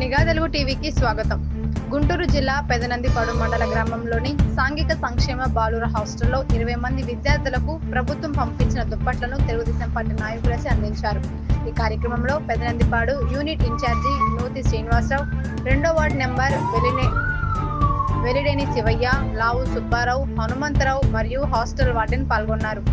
నిఘా తెలుగు టీవీకి స్వాగతం. గుంటూరు జిల్లా పెదనందిపాడు మండల గ్రామంలోని సాంఘిక సంక్షేమ బాలుర హాస్టల్లో ఇరవై మంది విద్యార్థులకు ప్రభుత్వం పంపించిన దుప్పట్లను తెలుగుదేశం పార్టీ నాయకులసి అందించారు. ఈ కార్యక్రమంలో పెదనందిపాడు యూనిట్ ఇన్ఛార్జి నూతి శ్రీనివాసరావు రెండో వార్డు నెంబర్ వెలినే వెలిడేని శివయ్య లావు సుబ్బారావు హనుమంతరావు మరియు హాస్టల్ వార్డెన్ పాల్గొన్నారు.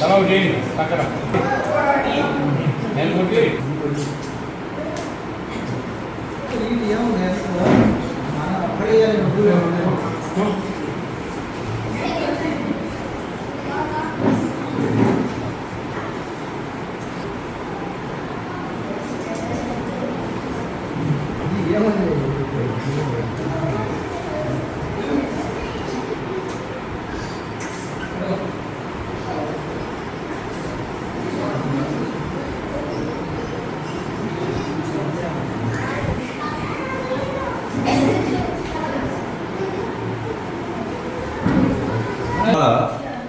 తలవు చేయి పక్కన నెలకొట్టి అలా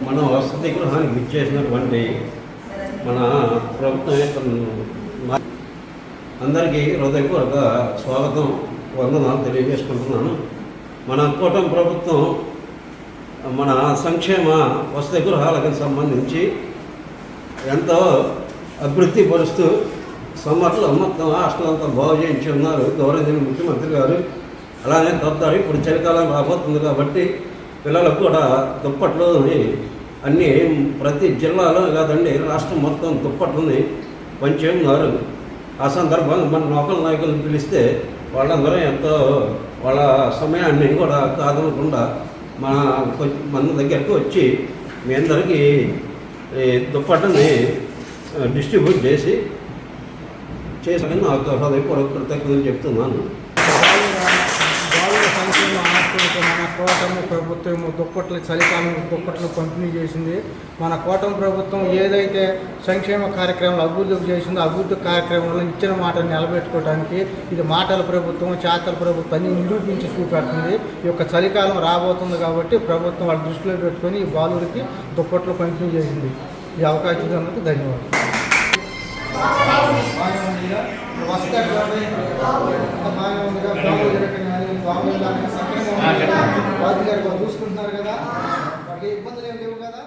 మన వసతి గృహానికి విచ్చేసినటువంటి మన ప్రభుత్వం యొక్క మా- అందరికీ హృదయపూర్వక స్వాగతం వందనాలు తెలియజేసుకుంటున్నాను. మన కూటమి ప్రభుత్వం మన సంక్షేమ వసతి గృహాలకు సంబంధించి ఎంతో అభివృద్ధి పరుస్తూ సమ్మర్లో మొత్తం హాస్టల్ అంతా బాగు చేయించి ఉన్నారు గౌరవనీయ ముఖ్యమంత్రి గారు. అలానే కొత్త ఇప్పుడు చలికాలం రాబోతుంది కాబట్టి పిల్లలకు కూడా దుప్పట్లు అన్నీ ప్రతి జిల్లాలో కాదండి రాష్ట్రం మొత్తం దుప్పట్లని పంచి ఉన్నారు. ఆ సందర్భంగా మన లోకల్ నాయకులను పిలిస్తే వాళ్ళందరూ ఎంతో వాళ్ళ సమయాన్ని కూడా కాదనకుండా మన కొంచెం మన దగ్గరకు వచ్చి మీ అందరికీ ఈ దుప్పటిని డిస్ట్రిబ్యూట్ చేసి చేసిన నాకు హృదయపూర్వక కృతజ్ఞతలు చెప్తున్నాను. సంక్షేమ హాస్టల్కి మన కోటము ప్రభుత్వం దుప్పట్లు చలికాలం దుప్పట్లు పంపిణీ చేసింది మన కోటం ప్రభుత్వం ఏదైతే సంక్షేమ కార్యక్రమాలు అభివృద్ధి చేసిందో అభివృద్ధి కార్యక్రమంలో ఇచ్చిన మాటలు నిలబెట్టుకోవడానికి ఇది మాటల ప్రభుత్వం చేతల ప్రభుత్వం అన్ని నిరూపించి చూపెడుతుంది. ఈ యొక్క చలికాలం రాబోతుంది కాబట్టి ప్రభుత్వం వాళ్ళ దృష్టిలో పెట్టుకొని ఈ బాలుడికి దుప్పట్లు పంపిణీ చేసింది. ఈ అవకాశం అన్నందుకు ధన్యవాదాలు. బాగానే ఉందిగా ఉందిగా సక్రమంగా చూసుకుంటున్నారు కదా. వాళ్ళకి ఇబ్బందులు ఏం లేవు కదా?